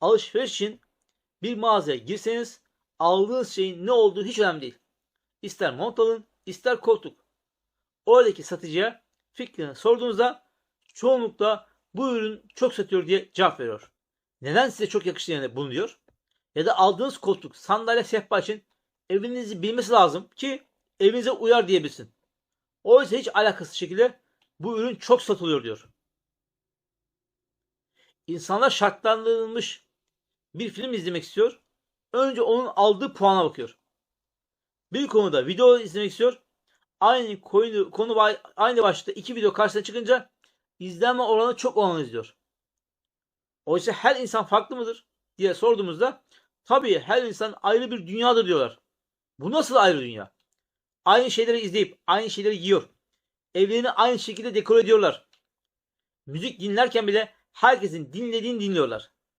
Alışveriş için bir mağazaya girseniz aldığınız şeyin ne olduğu hiç önemli değil. İster mont alın, ister koltuk. Oradaki satıcıya fikrini sorduğunuzda çoğunlukla bu ürün çok satıyor diye cevap veriyor. Neden size çok yakıştı yani bunu diyor. Ya da aldığınız koltuk, sandalye, sehpa için evinizi bilmesi lazım ki evinize uyar diyebilsin. Oysa hiç alakasız şekilde bu ürün çok satılıyor diyor. İnsanlar şartlandırılmış bir film izlemek istiyor. Önce onun aldığı puana bakıyor. Bir konuda video izlemek istiyor. Aynı konu, konu aynı başlıkta iki video karşısına çıkınca izlenme oranı çok olanı izliyor. Oysa her insan farklı mıdır diye sorduğumuzda tabii her insan ayrı bir dünyadır diyorlar. Bu nasıl ayrı dünya? Aynı şeyleri izleyip aynı şeyleri yiyor. Evlerini aynı şekilde dekore ediyorlar. Müzik dinlerken bile herkesin dinlediğini dinliyorlar.